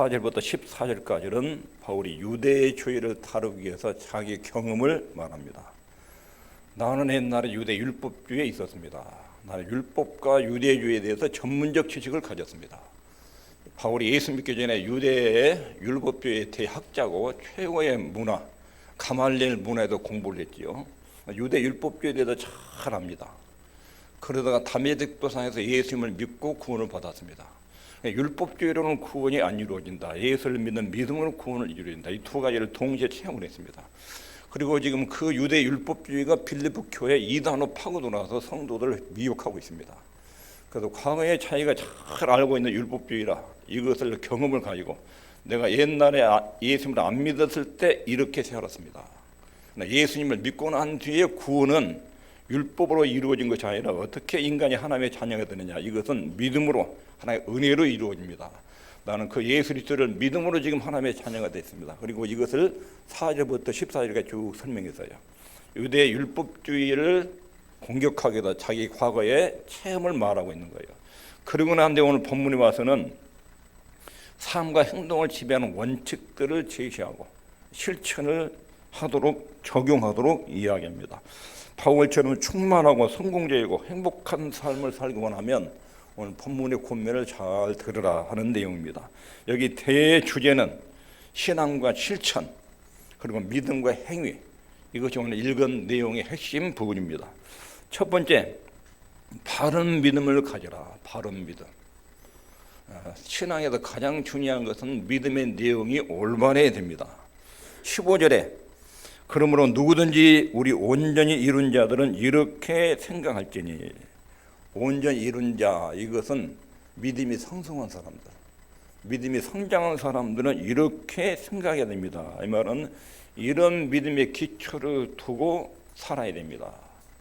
4절부터 14절까지는 바울이 유대주의를 다루기 위해서 자기 경험을 말합니다. 나는 옛날에 유대 율법주의에 있었습니다. 나는 율법과 유대주의에 대해서 전문적 지식을 가졌습니다. 바울이 예수 믿기 전에 유대의 율법주의의 대학자고 최고의 문화, 가말리엘 문화에도 공부를 했지요. 유대 율법주의에 대해서 잘 압니다. 그러다가 다메섹 도상에서 예수님을 믿고 구원을 받았습니다. 율법주의로는 구원이 안 이루어진다. 예수를 믿는 믿음으로 구원을 이루어진다. 이 두 가지를 동시에 체험을 했습니다. 그리고 지금 그 유대 율법주의가 빌리프 교회 이단으로 파고들어서 성도들을 미혹하고 있습니다. 그래서 과거의 자기가 잘 알고 있는 율법주의라 이것을 경험을 가지고 내가 옛날에 아- 예수님을 안 믿었을 때 이렇게. 그러나 예수님을 믿고 난 뒤에 구원은 율법으로 이루어진 것이 아니라 어떻게 인간이 하나님의 자녀가 되느냐 이것은 믿음으로 하나의 은혜로 이루어집니다. 나는 그 예수 그리스도를 믿음으로 지금 하나님의 자녀가 됐습니다. 그리고 이것을 4절부터 14절까지 쭉 설명했어요. 유대 율법주의를 공격하기도 자기 과거의 체험을 말하고 있는 거예요. 그러고 난데 오늘 본문에 와서는 삶과 행동을 지배하는 원칙들을 제시하고 실천을 하도록 적용하도록 이야기합니다. 바울처럼 충만하고 성공적이고 행복한 삶을 살기 원하면 오늘 본문의 권면을 잘 들으라 하는 내용입니다. 여기 대주제는 신앙과 실천 그리고 믿음과 행위 이것이 오늘 읽은 내용의 핵심 부분입니다. 첫 번째 바른 믿음을 가져라. 바른 믿음. 아, 신앙에서 가장 중요한 것은 믿음의 내용이 올바라야 됩니다. 15절에 그러므로 누구든지 우리 온전히 이룬 자들은 이렇게 생각할지니 온전히 이룬 자 이것은 믿음이 성성한 사람들 믿음이 성장한 사람들은 이렇게 생각해야 됩니다. 이 말은 이런 믿음의 기초를 두고 살아야 됩니다.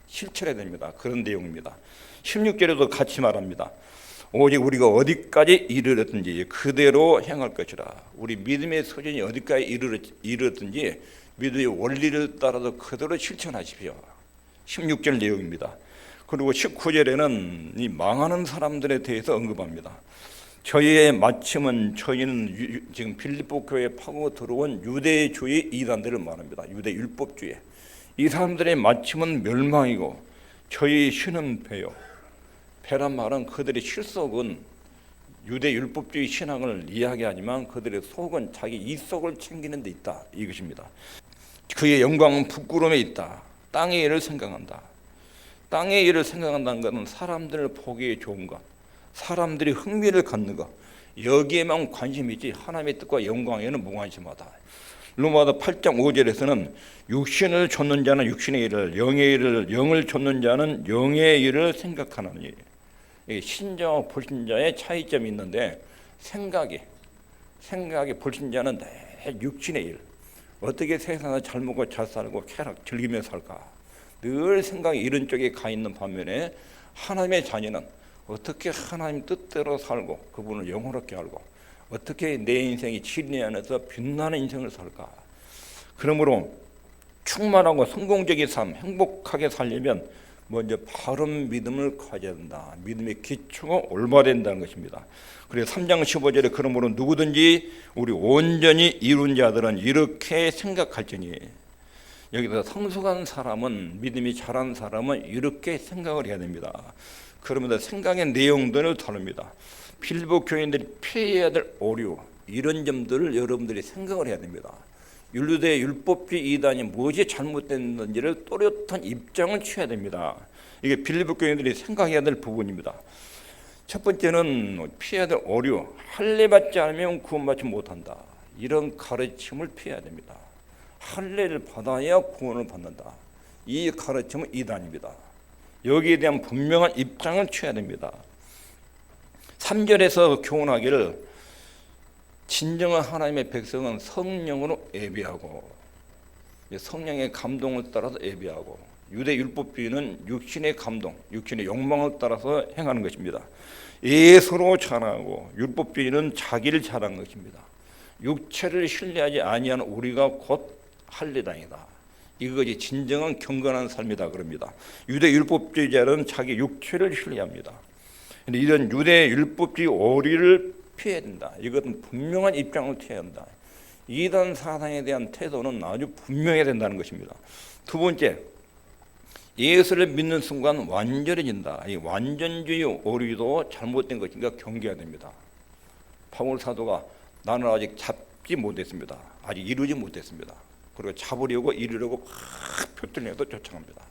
실천해야 됩니다. 그런 내용입니다. 16절에도 같이 말합니다. 오직 우리가 어디까지 이르렀든지 그대로 행할 것이라. 우리 믿음의 소진이 어디까지 이르렀- 이르렀든지 믿음의 원리를 따라서 그대로 실천하십시오. 16절 내용입니다. 그리고 19절에는 이 망하는 사람들에 대해서 언급합니다. 저희의 마침은 저희는 유- 지금 빌립보 교회에 파고 들어온 유대주의 이단들을 말합니다. 유대 율법주의. 이 사람들의 마침은 멸망이고 저희 신은 배요. 배란 말은 그들의 실속은 유대 율법주의 신앙을 이야기하지만 그들의 속은 자기 이속을 챙기는 데 있다 이것입니다. 그의 영광은 부끄러움에 있다. 땅의 일을 생각한다. 땅의 일을 생각한다는 것은 사람들을 보기에 좋은 것, 사람들이 흥미를 갖는 것 여기에만 관심이 있지 하나님의 뜻과 영광에는 무관심하다. 로마서 8장 5절에서는 육신을 좇는 자는 육신의 일을 영의 일을 영을 좇는 자는 영의 일을 생각하느니 이게 신자와 불신자의 차이점이 있는데 생각이 생각이 불신자는 내 육신의 일 어떻게 세상을 잘 먹고 잘 살고 쾌락 즐기며 살까? 늘 생각이 이런 쪽에 가 있는 반면에 하나님의 자녀는 어떻게 하나님 뜻대로 살고 그분을 영원롭게 알고 어떻게 내 인생이 진리 안에서 빛나는 인생을 살까? 그러므로 충만하고 성공적인 삶, 행복하게 살려면 먼저 바른 믿음을 가져야 된다. 믿음의 기초가 올바된다는 것입니다. 그래서 3장 15절에 그러므로 누구든지 우리 온전히 이룬 자들은 이렇게 생각할지니 여기서 성숙한 사람은 믿음이 잘한 사람은 이렇게 생각을 해야 됩니다. 그러면서 생각의 내용들을 다룹니다. 필보 교인들이 피해야 될 오류 이런 점들을 여러분들이 생각을 해야 됩니다. 율대 율법주의 이단이 무엇이 잘못됐는지를 또렷한 입장을 취해야 됩니다. 이게 빌리보 교인들이 생각해야 될 부분입니다. 첫 번째는 피해야 될 오류, 할례 받지 않으면 구원받지 못한다. 이런 가르침을 피해야 됩니다. 할례를 받아야 구원을 받는다. 이 가르침은 이단입니다. 여기에 대한 분명한 입장을 취해야 됩니다. 3절에서 교훈하기를 진정한 하나님의 백성은 성령으로 예배하고 성령의 감동을 따라서 예배하고 유대 율법주의는 육신의 감동, 육신의 욕망을 따라서 행하는 것입니다. 예수로 자랑하고 율법주의는 자기를 자랑하는 것입니다. 육체를 신뢰하지 아니하는 우리가 곧 할례당이다. 이것이 진정한 경건한 삶이다 그럽니다. 유대 율법주의자는 자기 육체를 신뢰합니다. 이런 유대 율법주의 오리를 피해야 된다. 이것은 분명한 입장을 취해야 한다. 이단 사상에 대한 태도는 아주 분명해야 된다는 것입니다. 두 번째, 예수를 믿는 순간 완전해진다. 이 완전주의 오류도 잘못된 것인가 경계해야 됩니다. 바울 사도가 나는 아직 잡지 못했습니다. 아직 이루지 못했습니다. 그리고 잡으려고 이루려고 막 표들려도 쫓아갑니다.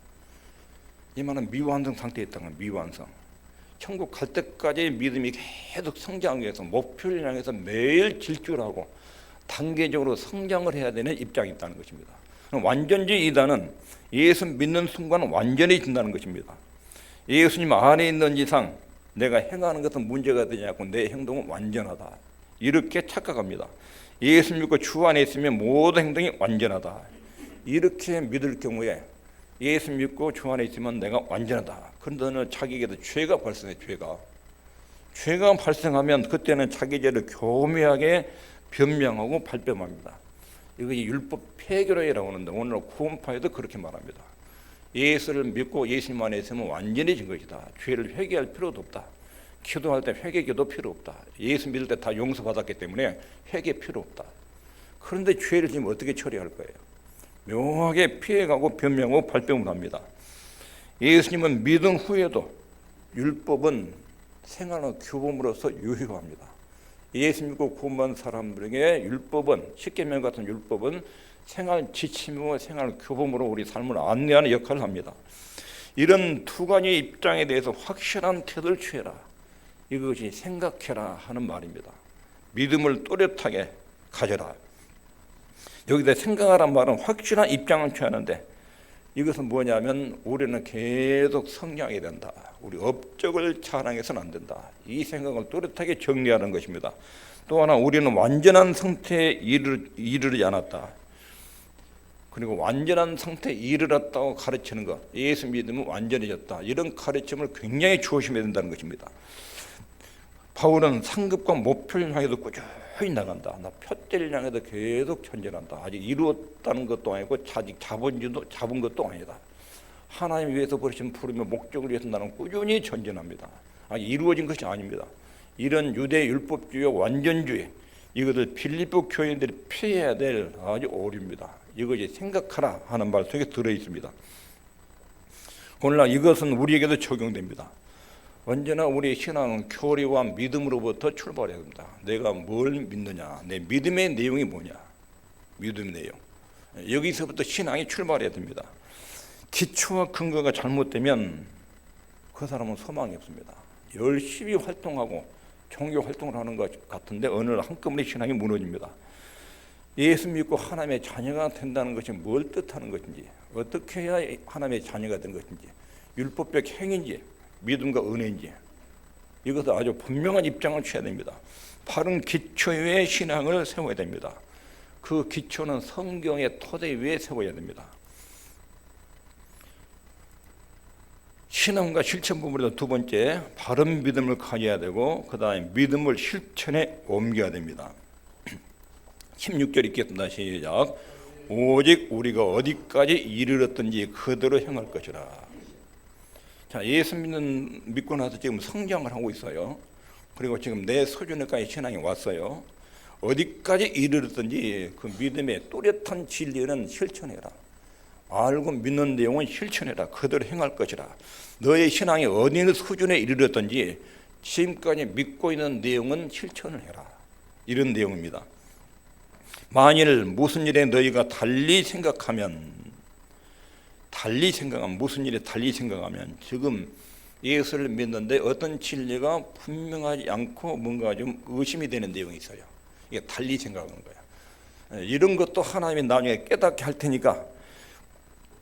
이 말은 미완성 상태에 있다는 미완성. 천국 갈 때까지 믿음이 계속 성장하기 위해서 목표를 향해서 매일 질주하고 단계적으로 성장을 해야 되는 입장이 있다는 것입니다. 완전주의 이단은 예수 믿는 순간 완전해진다는 것입니다. 예수님 안에 있는 이상 내가 행하는 것은 문제가 되냐고 내 행동은 완전하다. 이렇게 착각합니다. 예수 믿고 주 안에 있으면 모든 행동이 완전하다. 이렇게 믿을 경우에 예수 믿고 주 안에 있으면 내가 완전하다. 그런데 자기에게도 죄가 발생해 죄가. 죄가 발생하면 그때는 자기 죄를 교묘하게 변명하고 발뺌합니다. 이것이 율법 폐교라고 하는데 오늘 구원파에도 그렇게 말합니다. 예수를 믿고 예수님 안에 있으면 완전해진 것이다. 죄를 회개할 필요도 없다. 기도할 때 회개 기도 필요 없다. 예수 믿을 때 다 용서받았기 때문에 회개 필요 없다. 그런데 죄를 지금 어떻게 처리할 거예요? 묘하게 피해가고 변명하고 발뺌을 합니다. 예수님은 믿은 후에도 율법은 생활의 규범으로서 유효합니다. 예수 믿고 구원받은 사람들에게 율법은 십계명 같은 율법은 생활 지침이고 생활 규범으로 우리 삶을 안내하는 역할을 합니다. 이런 두 가지 입장에 대해서 확실한 태도를 취해라. 이것이 생각해라 하는 말입니다. 믿음을 또렷하게 가져라. 여기다 생각하란 말은 확실한 입장을 취하는데 이것은 뭐냐면 우리는 계속 성장해야 된다. 우리 업적을 자랑해서는 안 된다. 이 생각을 또렷하게 정리하는 것입니다. 또 하나 우리는 완전한 상태에 이르, 이르지 않았다. 그리고 완전한 상태에 이르렀다고 가르치는 것. 예수 믿으면 완전해졌다. 이런 가르침을 굉장히 조심해야 된다는 것입니다. 바울은 상급과 목표를 향해도 꾸준히 나간다. 나 표대를 향해도 계속 전진한다. 아직 이루었다는 것도 아니고 아직 잡은 지도 잡은 것도 아니다. 하나님 위해서 버리신 부름의 목적을 위해서 나는 꾸준히 전진합니다. 아직 이루어진 것이 아닙니다. 이런 유대 율법주의 완전주의 이것을 필리포 교인들이 피해야 될 아주 오류입니다. 이것이 생각하라 하는 말 속에 들어 있습니다. 오늘날 이것은 우리에게도 적용됩니다. 언제나 우리의 신앙은 교리와 믿음으로부터 출발해야 됩니다. 내가 뭘 믿느냐, 내 믿음의 내용이 뭐냐, 믿음의 내용. 여기서부터 신앙이 출발해야 됩니다. 기초와 근거가 잘못되면 그 사람은 소망이 없습니다. 열심히 활동하고 종교 활동을 하는 것 같은데 어느 날 한꺼번에 신앙이 무너집니다. 예수 믿고 하나님의 자녀가 된다는 것이 뭘 뜻하는 것인지 어떻게 해야 하나님의 자녀가 된 것인지 율법적 행인지 믿음과 은혜인지 이것을 아주 분명한 입장을 취해야 됩니다. 바른 기초의 신앙을 세워야 됩니다. 그 기초는 성경의 토대 위에 세워야 됩니다. 신앙과 실천 부분에서 두 번째 바른 믿음을 가져야 되고 그 다음에 믿음을 실천에 옮겨야 됩니다. 16절 읽겠습니다. 시작. 오직 우리가 어디까지 이르렀든지 그대로 행할 것이라. 자, 예수 믿는 믿고 나서 지금 성장을 하고 있어요. 그리고 지금 내 소중에까지 신앙이 왔어요. 어디까지 이르렀든지 그 믿음의 또렷한 진리는 실천해라. 알고 믿는 내용은 실천해라. 그대로 행할 것이라. 너의 신앙이 어느 수준에 이르렀든지 지금까지 믿고 있는 내용은 실천을 해라. 이런 내용입니다. 만일 무슨 일에 너희가 달리 생각하면 달리 생각하면 무슨 일에 달리 생각하면 지금 예수를 믿는데 어떤 진리가 분명하지 않고 뭔가 좀 의심이 되는 내용이 있어요. 이게 달리 생각하는 거야. 이런 것도 하나님이 나중에 깨닫게 할 테니까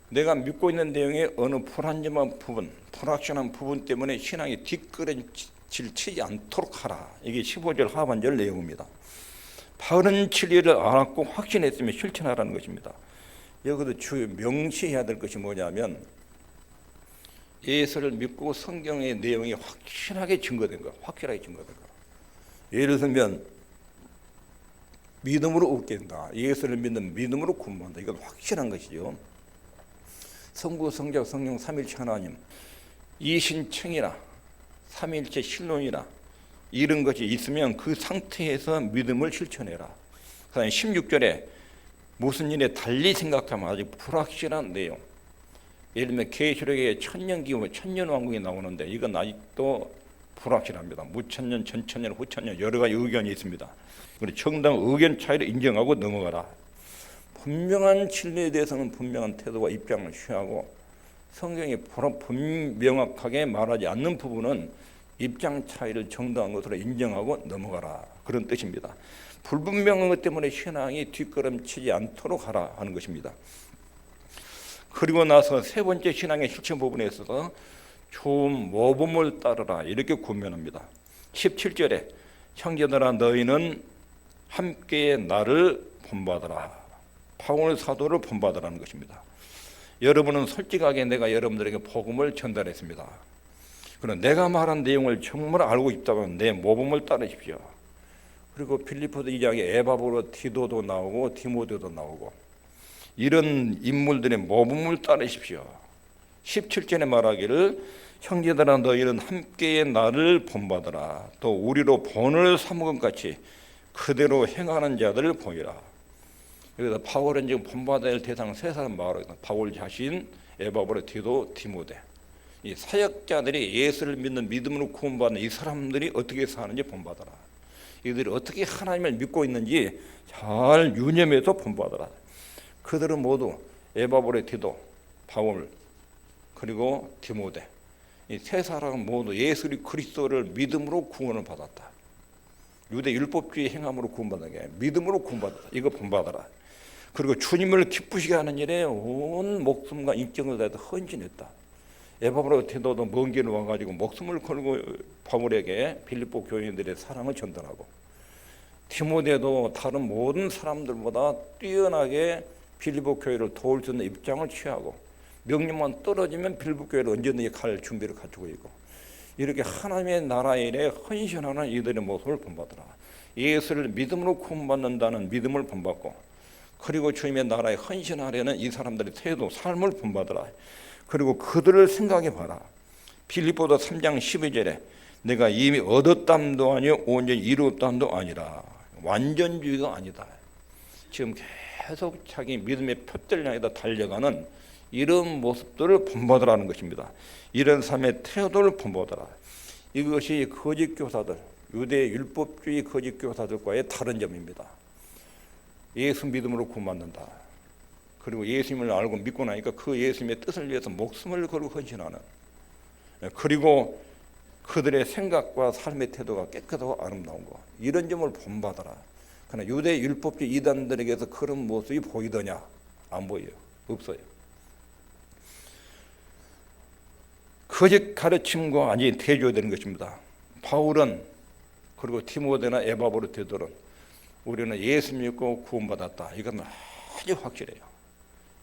내가 믿고 있는 내용의 어느 불안정한 부분, 불확실한 부분 때문에 신앙이 뒷걸음질 치지 않도록 하라. 이게 15절 하반절 내용입니다. 바른 진리를 알았고 확신했으면 실천하라는 것입니다. 여기도 주 명시해야 될 것이 뭐냐면 예수를 믿고 성경의 내용이 확실하게 증거된 거, 확실하게 증거된 거. 예를 들면 믿음으로 된다. 예수를 믿는 믿음으로 구원한다. 이건 확실한 것이죠. 성부, 성자, 성령 삼일체 하나님 이신청이나 삼일체 신론이나 이런 것이 있으면 그 상태에서 믿음을 실천해라. 그다음에 16절에 무슨 일에 달리 생각하면 아직 불확실한 내용. 예를 들면 계시록에 천년 기후, 천년 왕국이 나오는데 이건 아직도 불확실합니다. 무천년, 전천년, 후천년 여러 가지 의견이 있습니다. 그리고 정당 의견 차이를 인정하고 넘어가라. 분명한 진리에 대해서는 분명한 태도와 입장을 취하고 성경이 분명하게 말하지 않는 부분은 입장 차이를 정당한 것으로 인정하고 넘어가라 그런 뜻입니다. 불분명한 것 때문에 신앙이 뒷걸음치지 않도록 하라 하는 것입니다. 그리고 나서 세 번째 신앙의 실천 부분에 있어서 좋은 모범을 따르라 이렇게 권면합니다. 17절에 형제들아 너희는 함께 나를 본받으라. 파울 사도를 본받으라는 것입니다. 여러분은 솔직하게 내가 여러분들에게 복음을 전달했습니다. 그럼 내가 말한 내용을 정말 알고 있다면 내 모범을 따르십시오. 그리고 필리포드 2장에 에바브로 디도도 나오고 디모데도 나오고 이런 인물들의 모범을 따르십시오. 17절에 말하기를 형제들아 너희는 함께 나를 본받으라. 또 우리로 본을 삼은 것 같이 그대로 행하는 자들을 보이라. 여기서 바울은 지금 본받아야 할 대상 세 사람 말하거든. 바울 자신, 에바브로 디도, 디모데. 이 사역자들이 예수를 믿는 믿음으로 구원받는 이 사람들이 어떻게 사는지 본받아라. 이들이 어떻게 하나님을 믿고 있는지 잘 유념해서 본받아라. 그들은 모두 에바브레 디도, 바울 그리고 디모데 이 세 사람은 모두 예수 그리스도를 믿음으로 구원을 받았다. 유대 율법주의 행함으로 구원받은 게 믿음으로 구원받았다. 이거 본받아라. 그리고 주님을 기쁘시게 하는 일에 온 목숨과 인격을 다해서 헌신했다. 에바브로 디도도 먼 길을 와가지고 목숨을 걸고 바울에게 빌립보 교인들의 사랑을 전달하고 디모데도 다른 모든 사람들보다 뛰어나게 빌립보 교회를 도울 수 있는 입장을 취하고 명령만 떨어지면 빌립보 교회를 언제든지 갈 준비를 갖추고 있고 이렇게 하나님의 나라 일에 헌신하는 이들의 모습을 본받더라. 예수를 믿음으로 구원받는다는 믿음을 본받고 그리고 주님의 나라에 헌신하려는 이 사람들의 태도, 삶을 본받더라. 그리고 그들을 생각해 봐라. 빌립보도 3장 12절에 내가 이미 얻었담도 아니요 온전히 이루었담도 아니라 완전주의가 아니다. 지금 계속 자기 믿음의 표대를 향해서 달려가는 이런 모습들을 본받으라는 것입니다. 이런 삶의 태도를 본받으라. 이것이 거짓 교사들, 유대 율법주의 거짓 교사들과의 다른 점입니다. 예수 믿음으로 구원받는다. 그리고 예수님을 알고 믿고 나니까 그 예수님의 뜻을 위해서 목숨을 걸고 헌신하는 그리고 그들의 생각과 삶의 태도가 깨끗하고 아름다운 거 이런 점을 본받아라. 그러나 유대 율법주의 이단들에게서 그런 모습이 보이더냐? 안 보여요. 없어요. 거짓 가르침과 아니 대조해야 되는 것입니다. 바울은 그리고 티모데나 되도록 우리는 예수 믿고 구원받았다. 이건 아주 확실해요.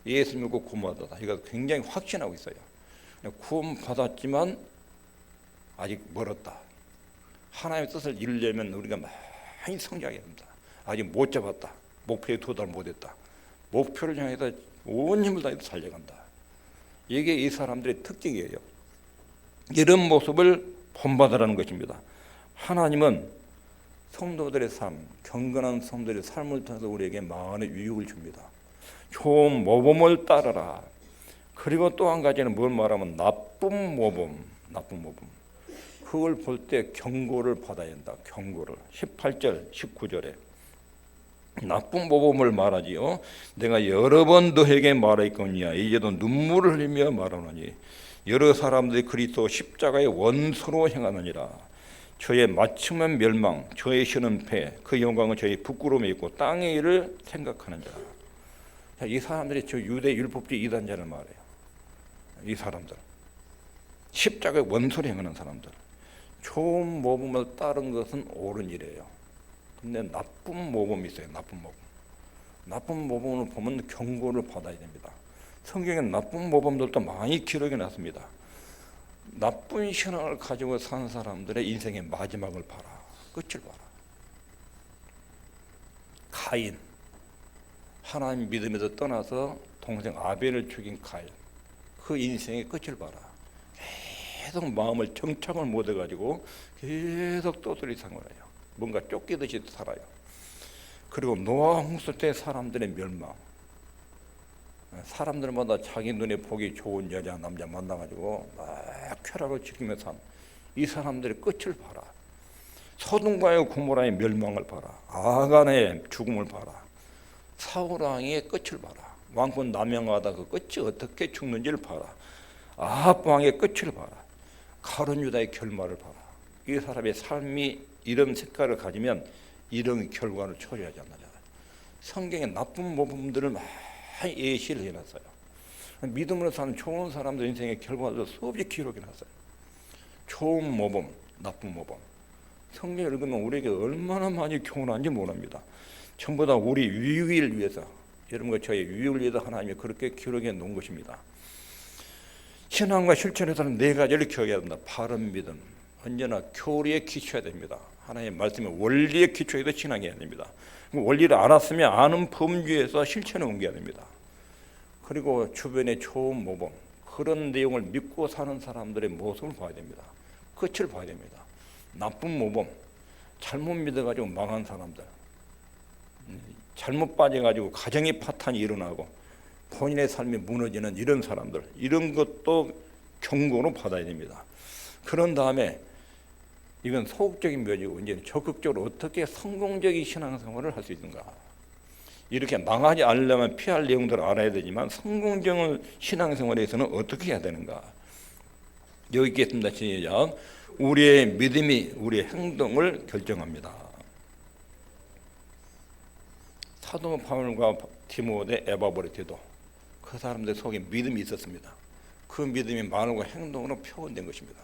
예수 믿고 구원받았다. 이거 굉장히 확신하고 있어요. 구원받았지만 아직 멀었다. 하나님의 뜻을 이루려면 우리가 많이 성장해야 합니다. 아직 못 잡았다. 목표에 도달 못했다. 목표를 향해서 온 힘을 다해서 달려간다. 이게 이 사람들의 특징이에요. 이런 모습을 본받으라는 것입니다. 하나님은 성도들의 삶, 경건한 성도들의 삶을 통해서 우리에게 많은 유익을 줍니다. 좋은 모범을 따르라. 그리고 또 한 가지는 뭘 말하면 나쁜 모범, 나쁜 모범. 그걸 볼 때 경고를 받아야 한다. 경고를. 18절, 19절에 나쁜 모범을 말하지요. 내가 여러 번 너에게 말했거니와 이제도 눈물을 흘리며 말하노니 여러 사람들이 그리스도 십자가의 원수로 행하느니라. 저의 맞춤은 멸망, 저의 신은 패, 그 영광은 저의 부끄러움에 있고 땅의 일을 생각하는 자. 자, 이 사람들이 저 유대 율법주의 이단자를 말해요. 이 사람들. 십자가의 원수로 행하는 사람들. 좋은 모범을 따른 것은 옳은 일이에요. 근데 나쁜 모범이 있어요. 나쁜 모범. 나쁜 모범을 보면 경고를 받아야 됩니다. 성경에 나쁜 모범들도 많이 기록해 놨습니다. 나쁜 신앙을 가지고 산 사람들의 인생의 마지막을 봐라. 끝을 봐라. 가인. 하나님 믿음에서 떠나서 동생 아벨을 죽인 가인. 그 인생의 끝을 봐라. 계속 마음을 정착을 못 해가지고 계속 떠돌이 생활해요. 뭔가 쫓기듯이 살아요. 그리고 노아 홍수 때 사람들의 멸망. 사람들마다 자기 눈에 보기 좋은 여자 남자 만나가지고 막 쾌락을 지키며 산 이 사람들의 끝을 봐라. 소돔과의 고모라의 멸망을 봐라. 아간의 죽음을 봐라. 사우랑의 끝을 봐라. 왕권 남용하다 그 끝이 어떻게 죽는지를 봐라. 아합 왕의 끝을 봐라. 가론 유다의 결말을 봐라. 이 사람의 삶이 이런 색깔을 가지면 이런 결과를 초래하지 않느냐. 성경에 나쁜 모범들을 많이 예시를 해놨어요. 믿음으로 사는 좋은 사람들 인생의 결과도 수없이 기록해놨어요. 좋은 모범, 나쁜 모범. 성경 읽으면 우리에게 얼마나 많이 교훈한지 모릅니다. 전부 다 우리 유익을 위해서, 여러분과 저의 유익을 위해서 하나님이 그렇게 기록해 놓은 것입니다. 신앙과 실천에서는 네 가지를 기억해야 된다. 바른 믿음, 언제나 교리에 기초해야 됩니다. 하나님의 말씀에 원리에 기초해서 신앙해야 됩니다. 원리를 알았으면 아는 범주에서 실천에 옮겨야 됩니다. 그리고 주변의 좋은 모범, 그런 내용을 믿고 사는 사람들의 모습을 봐야 됩니다. 끝을 봐야 됩니다. 나쁜 모범, 잘못 믿어가지고 망한 사람들, 음, 잘못 빠져가지고 가정의 파탄이 일어나고 본인의 삶이 무너지는 이런 사람들, 이런 것도 경고로 받아야 됩니다. 그런 다음에 이건 소극적인 면이고 이제 적극적으로 어떻게 성공적인 신앙생활을 할 수 있는가. 이렇게 망하지 않으려면 피할 내용들을 알아야 되지만 성공적인 신앙생활에서는 어떻게 해야 되는가. 여기 있겠습니다. 시작. 우리의 믿음이 우리의 행동을 결정합니다. 사도 바울과 디모데 에바브레티도 그 사람들 속에 믿음이 있었습니다. 그 믿음이 말과 행동으로 표현된 것입니다.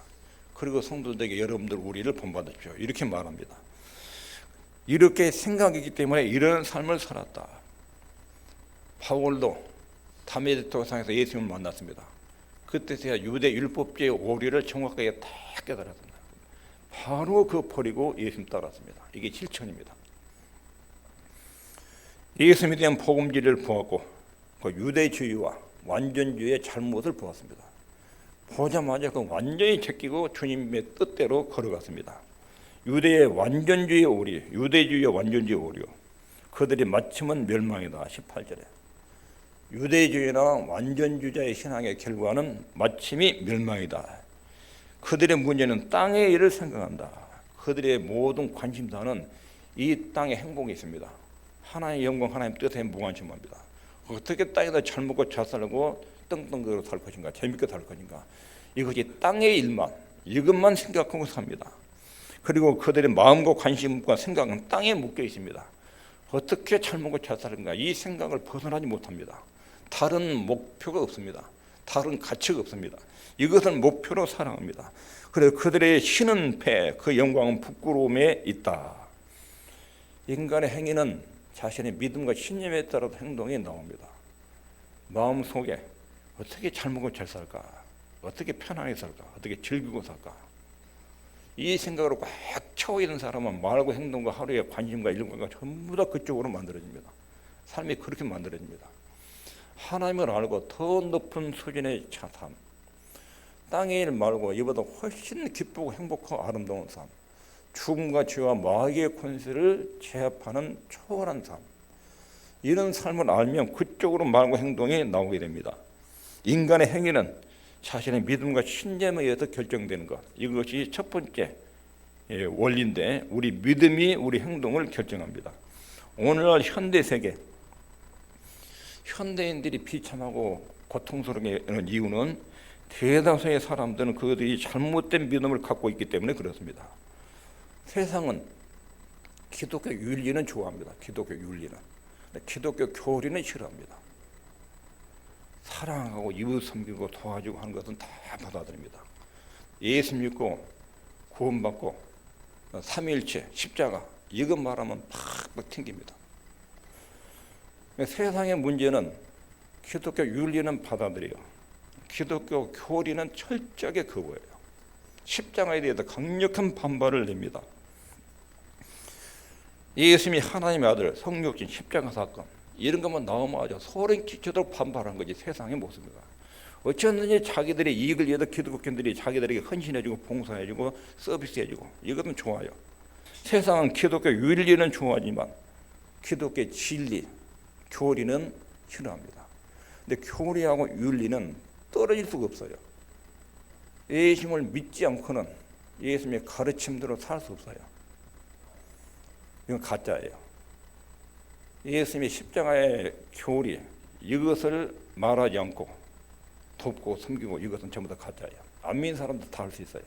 그리고 성도들에게 여러분들 우리를 본받으십시오. 이렇게 말합니다. 이렇게 생각이기 때문에 이런 삶을 살았다. 바울도 다메섹토상에서 예수님을 만났습니다. 그때서야 유대 율법주의 오류를 정확하게 다 깨달았습니다. 바로 그 버리고 예수님 따랐습니다. 이게 실천입니다. 예수님에 대한 복음지를 보았고 그 유대주의와 완전주의의 잘못을 보았습니다. 보자마자 그 완전히 제끼고 주님의 뜻대로 걸어갔습니다. 유대의 완전주의 오류, 유대주의의 완전주의 오류. 그들이 마침은 멸망이다. 18절에. 유대주의나 완전주의자의 신앙의 결과는 마침이 멸망이다. 그들의 문제는 땅의 일을 생각한다. 그들의 모든 관심사는 이 땅의 행복이 있습니다. 하나님의 영광, 하나님 뜻에 무관심합니다. 어떻게 땅에다 잘 먹고 잘 살고 떵떵거리고 살 것인가, 재밌게 살 것인가. 이것이 땅의 일만, 이것만 생각하고 삽니다. 그리고 그들의 마음과 관심과 생각은 땅에 묶여 있습니다. 어떻게 잘 먹고 잘 사는가 이 생각을 벗어나지 못합니다. 다른 목표가 없습니다. 다른 가치가 없습니다. 이것을 목표로 사랑합니다. 그래서 그들의 신은 패, 그 영광은 부끄러움에 있다. 인간의 행위는 자신의 믿음과 신념에 따라 행동이 나옵니다. 마음 속에 어떻게 잘 먹고 잘 살까? 어떻게 편하게 살까? 어떻게 즐기고 살까? 이 생각으로 꽉 채워 있는 사람은 말과 행동과 하루의 관심과 일관과 전부 다 그쪽으로 만들어집니다. 삶이 그렇게 만들어집니다. 하나님을 알고 더 높은 수준의 차삼, 땅의 일 말고 이보다 훨씬 기쁘고 행복하고 아름다운 삶, 죽음과 죄와 마귀의 권세를 제압하는 초월한 삶, 이런 삶을 알면 그쪽으로 말과 행동이 나오게 됩니다. 인간의 행위는 자신의 믿음과 신념에 의해서 결정되는 것. 이것이 첫 번째 예, 원리인데 우리 믿음이 우리 행동을 결정합니다. 오늘날 현대 세계 현대인들이 비참하고 고통스럽게 하는 이유는 대다수의 사람들은 그들이 잘못된 믿음을 갖고 있기 때문에 그렇습니다. 세상은 기독교 윤리는 좋아합니다. 기독교 윤리는. 기독교 교리는 싫어합니다. 사랑하고 이웃 섬기고 도와주고 하는 것은 다 받아들입니다. 예수 믿고 구원받고 삼위일체 십자가 이것 말하면 팍팍 튕깁니다. 세상의 문제는 기독교 윤리는 받아들여요. 기독교 교리는 철저하게 거부해요. 십자가에 대해서 강력한 반발을 냅니다. 예수님이 하나님의 아들 성육신 십자가 사건 이런 것만 아주 소름 끼치도록 반발한 것이 세상의 모습입니다. 어쩌든지 자기들의 이익을 위해서 기독교인들이 자기들에게 헌신해주고 봉사해주고 서비스해주고 이것은 좋아요. 세상은 기독교 윤리는 좋아하지만 기독교 진리, 교리는 싫어합니다. 근데 교리하고 윤리는 떨어질 수가 없어요. 예수님을 믿지 않고는 예수님의 가르침대로 살 수 없어요. 이건 가짜예요. 예수님의 십자가의 교리 이것을 말하지 않고 돕고 섬기고 이것은 전부 다 가짜예요. 안 믿는 사람도 다 할 수 있어요.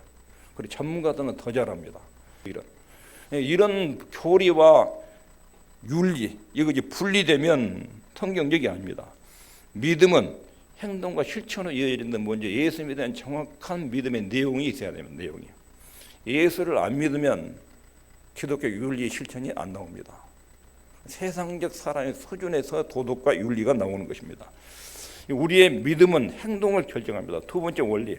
그리고 전문가들은 더 잘합니다. 이런 이런 교리와 윤리 이것이 분리되면 성경적이 아닙니다. 믿음은 행동과 실천으로 이어지는 먼저 예수님에 대한 정확한 믿음의 내용이 있어야 됩니다. 내용이 예수를 안 믿으면 기독교 윤리 실천이 안 나옵니다. 세상적 사람의 수준에서 도덕과 윤리가 나오는 것입니다. 우리의 믿음은 행동을 결정합니다. 두 번째 원리,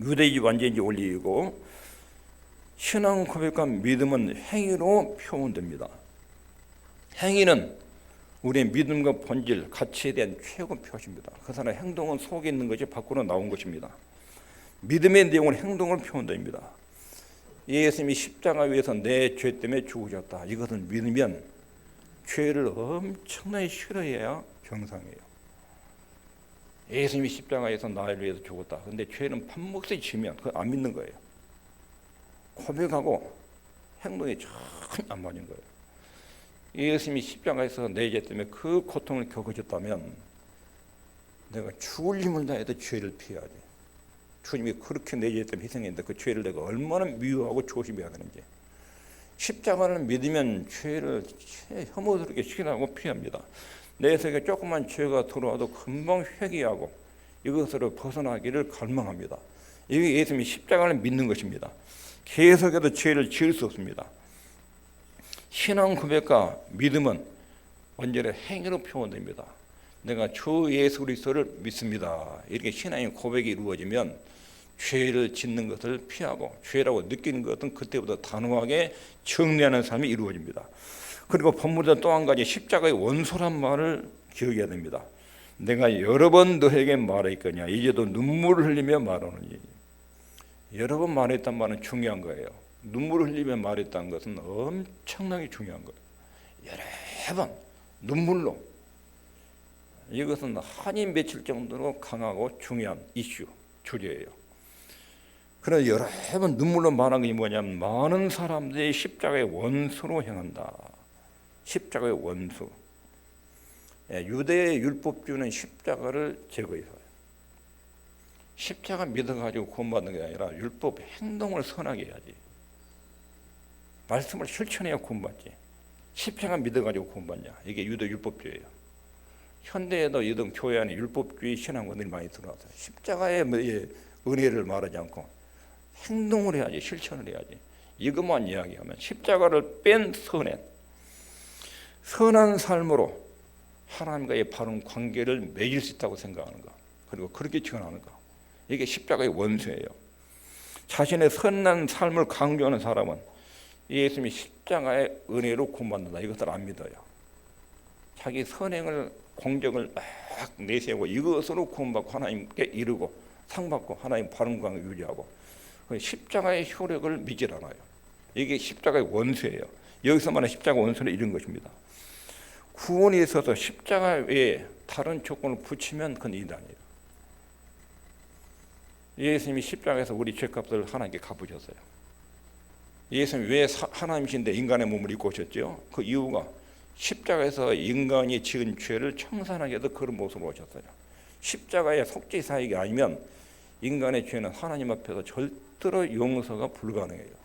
유대인지 완전인지 원리이고 신앙 고백과 믿음은 행위로 표현됩니다. 행위는 우리의 믿음과 본질, 가치에 대한 최고 표시입니다. 그 사람의 행동은 속에 있는 것이 밖으로 나온 것입니다. 믿음의 내용은 행동을 표현됩니다. 예수님이 십자가 위에서 내 죄 때문에 죽으셨다. 이것을 믿으면 죄를 엄청나게 싫어해야 정상이에요. 예수님이 십자가에서 나를 위해서 죽었다. 근데 죄는 판목에 지면 그거 안 믿는 거예요. 고백하고 행동이 전혀 안 맞는 거예요. 예수님이 십자가에서 내 죄 때문에 그 고통을 겪으셨다면 내가 죽을 힘을 다해도 죄를 피해야지. 주님이 그렇게 내죄 때문에 희생했는데 그 죄를 내가 얼마나 미워하고 조심해야 되는지. 십자가를 믿으면 죄를 혐오스럽게 시인하고 피합니다. 내 속에 조그만 죄가 들어와도 금방 회개하고 이것으로 벗어나기를 갈망합니다. 이게 예수님이 십자가를 믿는 것입니다. 계속해서 죄를 지을 수 없습니다. 신앙 고백과 믿음은 언제나 행위로 표현됩니다. 내가 주 예수 그리스도를 믿습니다. 이렇게 신앙의 고백이 이루어지면 죄를 짓는 것을 피하고 죄라고 느끼는 것은 그때부터 단호하게 정리하는 삶이 이루어집니다. 그리고 본문에 또한 가지 십자가의 원소란 말을 기억해야 됩니다. 내가 여러 번 너에게 말했거냐 이제도 눈물을 흘리며 말하느니 여러 번 말했단 말은 중요한 거예요. 눈물을 흘리며 말했다는 것은 엄청나게 중요한 거예요. 여러 번 눈물로 이것은 한이 맺힐 정도로 강하고 중요한 이슈 주제예요. 그러나 여러 번 눈물로 말한 게 뭐냐면 많은 사람들이 십자가의 원수로 행한다. 십자가의 원수. 예, 유대의 율법주는 십자가를 제거해요. 십자가 믿어가지고 구원받는 게 아니라 율법 행동을 선하게 해야지. 말씀을 실천해야 구원받지. 십자가 믿어가지고 구원받냐. 이게 유대 율법주의예요. 현대에도 유등 교회 안에 율법주의 신앙원들이 많이 들어와서 십자가의 뭐, 예, 은혜를 말하지 않고 행동을 해야지 실천을 해야지. 이것만 이야기하면 십자가를 뺀 선행 선한 삶으로 하나님과의 바른 관계를 맺을 수 있다고 생각하는 거. 그리고 그렇게 지원하는 거. 이게 십자가의 원수예요. 자신의 선한 삶을 강조하는 사람은 예수님이 십자가의 은혜로 구원받는다. 이것을 안 믿어요. 자기 선행을 공적을 막 내세우고 이것으로 구원받고 하나님께 이르고 상받고 하나님 바른 관계 유지하고 그 십자가의 효력을 믿질 않아요. 이게 십자가의 원수예요. 여기서 말하는 십자가 원수는 이런 것입니다. 구원에 있어서 십자가 외에 다른 조건을 붙이면 그건 이단이에요. 예수님이 십자가에서 우리 죄값을 하나님께 갚으셨어요. 예수님 왜 하나님이신데 인간의 몸을 입고 오셨죠? 그 이유가 십자가에서 인간이 지은 죄를 청산하게 해서 그런 모습으로 오셨어요. 십자가의 속죄 사역이 아니면 인간의 죄는 하나님 앞에서 절대로 용서가 불가능해요.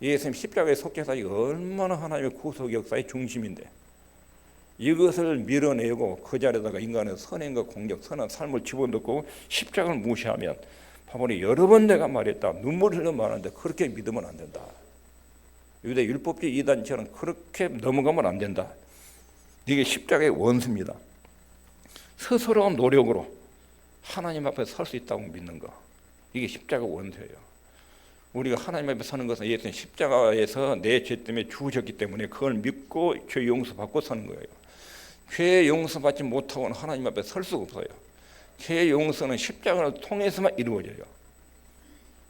예수님 십자가의 속죄 사역이 얼마나 하나님의 구속 역사의 중심인데 이것을 밀어내고 그 자리에다가 인간의 선행과 공격, 선한 삶을 집어넣고 십자가를 무시하면 바울이 여러 번 내가 말했다. 눈물 흘려 말하는데 그렇게 믿으면 안 된다. 유대 율법주의 이단처럼 그렇게 넘어가면 안 된다. 이게 십자가의 원수입니다. 스스로운 노력으로 하나님 앞에 설 수 있다고 믿는 거. 이게 십자가 원수예요. 우리가 하나님 앞에 서는 것은 예수님 십자가에서 내 죄 때문에 죽으셨기 때문에 그걸 믿고 죄 용서 받고 서는 거예요. 죄 용서 받지 못하고는 하나님 앞에 설 수가 없어요. 죄 용서는 십자가를 통해서만 이루어져요.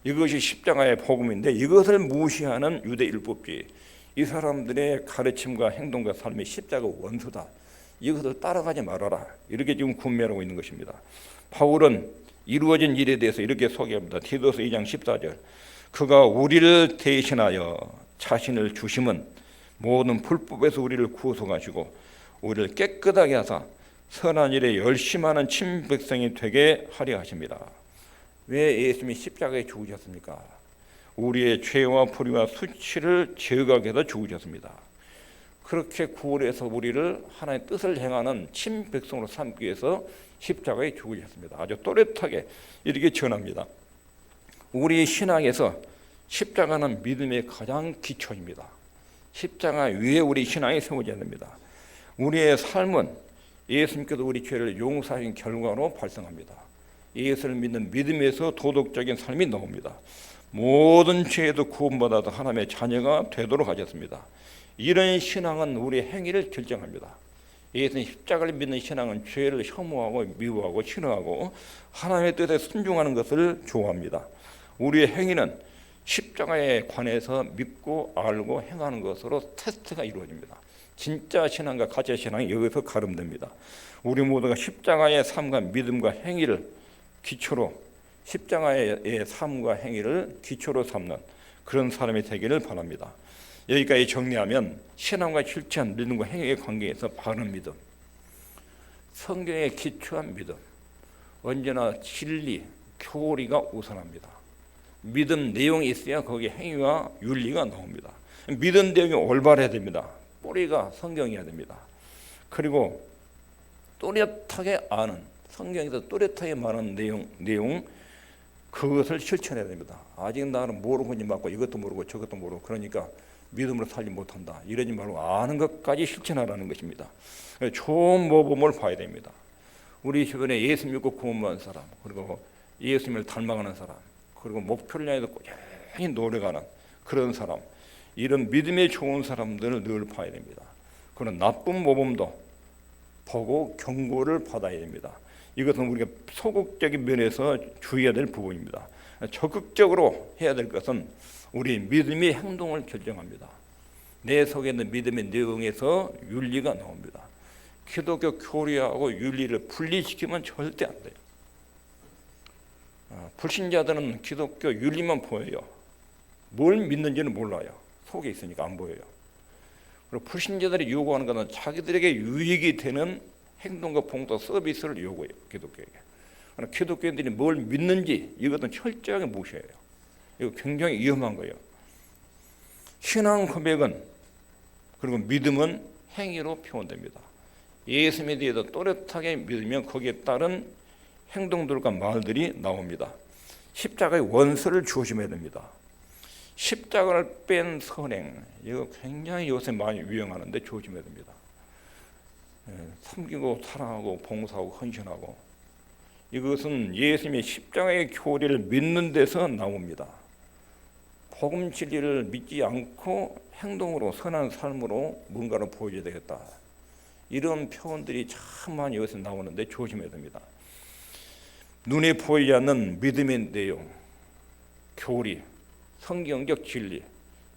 이것이 십자가의 복음인데 이것을 무시하는 유대 율법주의 이 사람들의 가르침과 행동과 삶이 십자가 원수다. 이것을 따라가지 말아라. 이렇게 지금 군매하고 있는 것입니다. 바울은 이루어진 일에 대해서 이렇게 소개합니다. 디도서 2장 14절. 그가 우리를 대신하여 자신을 주심은 모든 불법에서 우리를 구속하시고 우리를 깨끗하게 하사 선한 일에 열심하는 친 백성이 되게 하려 하십니다. 왜 예수님이 십자가에 죽으셨습니까? 우리의 죄와 불의와 수치를 제거하기 위해서 죽으셨습니다. 그렇게 구원해서 우리를 하나님의 뜻을 행하는 친 백성으로 삼기 위해서 십자가에 죽으셨습니다. 아주 또렷하게 이렇게 전합니다. 우리 신앙에서 십자가는 믿음의 가장 기초입니다. 십자가 위에 우리 신앙이 세워져야 됩니다. 우리의 삶은 예수님께서 우리 죄를 용서하신 결과로 발생합니다. 예수를 믿는 믿음에서 도덕적인 삶이 나옵니다. 모든 죄에도 구원받아서 하나님의 자녀가 되도록 하셨습니다. 이런 신앙은 우리의 행위를 결정합니다. 예수님 십자가를 믿는 신앙은 죄를 혐오하고 미워하고 싫어하고 하나님의 뜻에 순종하는 것을 좋아합니다. 우리의 행위는 십자가에 관해서 믿고 알고 행하는 것으로 테스트가 이루어집니다. 진짜 신앙과 가짜 신앙이 여기서 가름됩니다. 우리 모두가 십자가의 삶과 믿음과 행위를 기초로 십자가의 삶과 행위를 기초로 삼는 그런 사람이 되기를 바랍니다. 여기까지 정리하면 신앙과 실천, 믿음과 행위의 관계에서 바른 믿음, 성경에 기초한 믿음, 언제나 진리, 교리가 우선합니다. 믿음 내용이 있어야 거기에 행위와 윤리가 나옵니다. 믿음 내용이 올바라야 됩니다. 뿌리가 성경이어야 됩니다. 그리고 또렷하게 아는 성경에서 또렷하게 말하는 내용 내용 그것을 실천해야 됩니다. 아직 나는 모르고 있는 맞고 이것도 모르고 저것도 모르고 그러니까 믿음으로 살지 못한다. 이러지 말고 아는 것까지 실천하라는 것입니다. 좋은 모범을 봐야 됩니다. 우리 주변에 예수 믿고 구원받은 사람 그리고 예수님을 닮아가는 사람 그리고 목표를 향해서 꾸준히 노력하는 그런 사람 이런 믿음에 좋은 사람들을 늘 봐야 됩니다. 그런 나쁜 모범도 보고 경고를 받아야 됩니다. 이것은 우리가 소극적인 면에서 주의해야 될 부분입니다. 적극적으로 해야 될 것은 우리 믿음의 행동을 결정합니다. 내 속에 있는 믿음의 내용에서 윤리가 나옵니다. 기독교 교리하고 윤리를 분리시키면 절대 안 돼요. 아, 불신자들은 기독교 윤리만 보여요. 뭘 믿는지는 몰라요. 속에 있으니까 안 보여요. 그리고 불신자들이 요구하는 것은 자기들에게 유익이 되는 행동과 봉사 서비스를 요구해요. 기독교에게. 그러나 기독교인들이 뭘 믿는지 이것은 철저하게 무시해요. 이거 굉장히 위험한 거예요. 신앙 고백은 그리고 믿음은 행위로 표현됩니다. 예수님에 대해서 또렷하게 믿으면 거기에 따른 행동들과 말들이 나옵니다. 십자가의 원수를 조심해야 됩니다. 십자가를 뺀 선행 이거 굉장히 요새 많이 유행하는데 조심해야 됩니다. 예, 섬기고 사랑하고 봉사하고 헌신하고 이것은 예수님의 십자가의 교리를 믿는 데서 나옵니다. 복음 진리를 믿지 않고 행동으로 선한 삶으로 뭔가를 보여줘야 되겠다. 이런 표현들이 참 많이 여기서 나오는데 조심해야 됩니다. 눈에 보이지 않는 믿음의 내용, 교리, 성경적 진리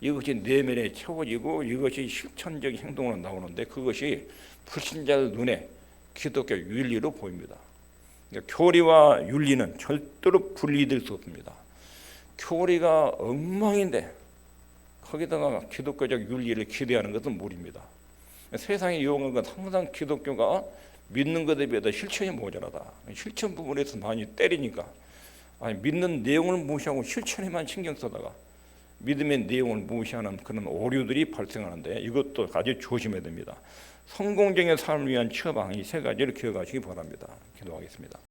이것이 내면에 채워지고 이것이 실천적인 행동으로 나오는데 그것이 불신자들 눈에 기독교 윤리로 보입니다. 그러니까 교리와 윤리는 절대로 분리될 수 없습니다. 교리가 엉망인데 거기다가 기독교적 윤리를 기대하는 것은 무리입니다. 세상이 이용한 건 항상 기독교가 믿는 것에 비해서 실천이 모자라다. 실천 부분에서 많이 때리니까 아니, 믿는 내용을 무시하고 실천에만 신경 쓰다가 믿음의 내용을 무시하는 그런 오류들이 발생하는데 이것도 아주 조심해야 됩니다. 성공적인 삶을 위한 처방 이 세 가지를 기억하시기 바랍니다. 기도하겠습니다.